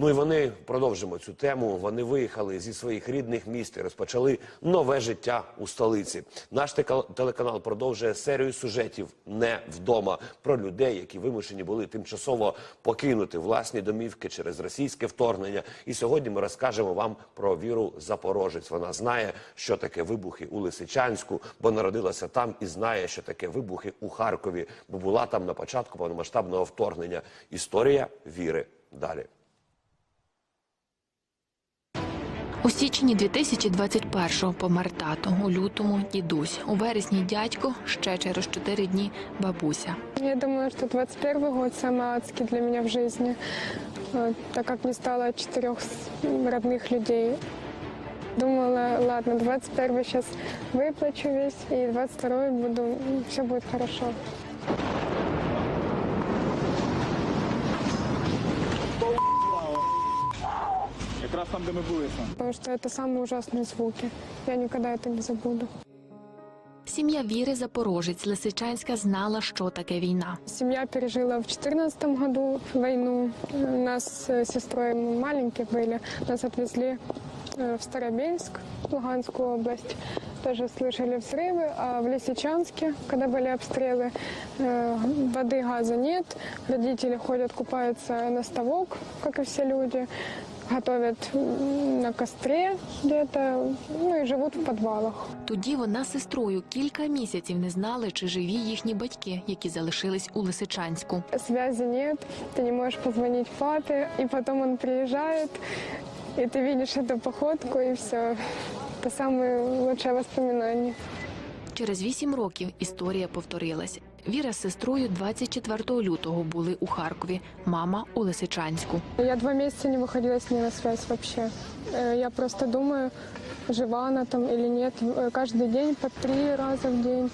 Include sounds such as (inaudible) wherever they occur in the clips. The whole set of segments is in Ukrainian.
Ну і вони продовжимо цю тему. Вони виїхали зі своїх рідних міст і розпочали нове життя у столиці. Наш телеканал продовжує серію сюжетів не вдома про людей, які вимушені були тимчасово покинути власні домівки через російське вторгнення. І сьогодні ми розкажемо вам про Віру Запорожець. Вона знає, що таке вибухи у Лисичанську, бо народилася там і знає, що таке вибухи у Харкові, бо була там на початку повномасштабного вторгнення. Історія віри далі. У січні 2021-го помер тато, у лютому дідусь, у вересні дядько, ще через чотири дні бабуся. Я думаю, что 21 год самый адский для меня в жизни, э, так как не стало четырех с- родных людей. Думала, ладно, 21 сейчас выплачу весь, и 22 буду, все будет хорошо. там, де ми були сам. Потому что это самые ужасные звуки. Я никогда это не забуду. Сім'я Віри Запорожець Лисичанська знала, що таке війна. Семья пережила в 2014 году войну. У нас с сестрой мы маленькие были. Нас отвезли э, в Старобельск, Луганскую область. Тоже слышали взрывы. А в Лисичанске, когда были обстрелы, э, воды, газа нет. Родители ходят, купаются на ставок, как и все люди. Готовят м, на костре где-то, ну и живут в подвалах. Тоді вона з сестрою кілька місяців не знали, чи живі їхні батьки, які залишились у Лисичанську. связи нет, ты не можешь позвонить папе, и потом он приезжает, и ты видишь эту походку, и все. Это самые лучшие воспоминания. Через вісім років історія повторилась. Віра з сестрою 24 лютого були у Харкові, мама у Лисичанську. Я два месяца не выходила с ней на связь вообще. Э, Я просто думаю, жива она там или нет. Э, Каждый день по три раза в день.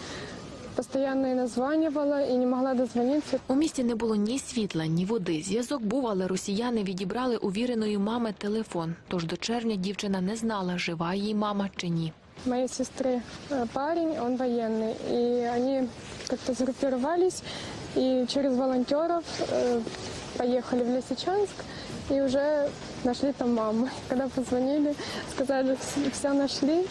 Постоянно и названивала, и не могла дозвониться. У місті не було ні світла, ні води. Зв'язок був, але росіяни відібрали у віреної мами телефон. Тож до червня дівчина не знала, жива її мама чи ні. моей сестры э, парень, он военный, и они как-то сгруппировались и через волонтеров э, поехали в Лисичанск и уже нашли там маму. (laughs) Когда позвонили, сказали, все нашли,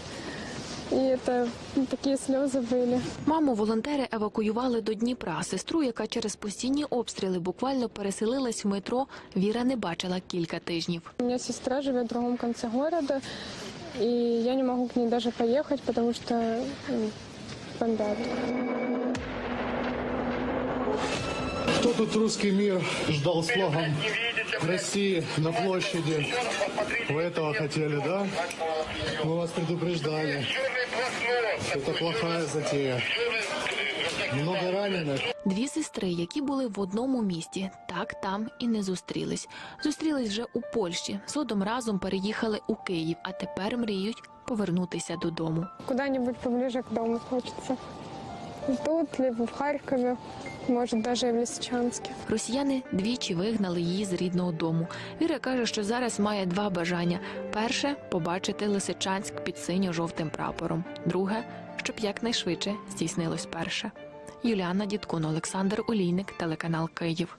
и это ну, такие слезы были. Маму волонтери евакуювали до Дніпра. Сестру, яка через постійні обстріли буквально переселилась в метро, Віра не бачила кілька тижнів. У меня сестра живет в другом конце города, и я не могу к ней даже поехать, потому что м, бомбят. Кто тут русский мир ждал с флагом России на площади? Вы этого хотели, да? Мы вас предупреждали. Это плохая затея. Много раненых. Дві сестри, які були в одному місті, так там і не зустрілись. Зустрілись вже у Польщі. Згодом разом переїхали у Київ, а тепер мріють повернутися додому. Куда-нибудь поближе к дому хочется. Тут, либо в Харкові, може, навіть і в Лисичанске. Росіяни двічі вигнали її з рідного дому. Віра каже, що зараз має два бажання: перше побачити Лисичанськ під синьо-жовтим прапором. Друге, щоб якнайшвидше здійснилось перше. Юліана Дідкун, Олександр Олійник, телеканал Київ.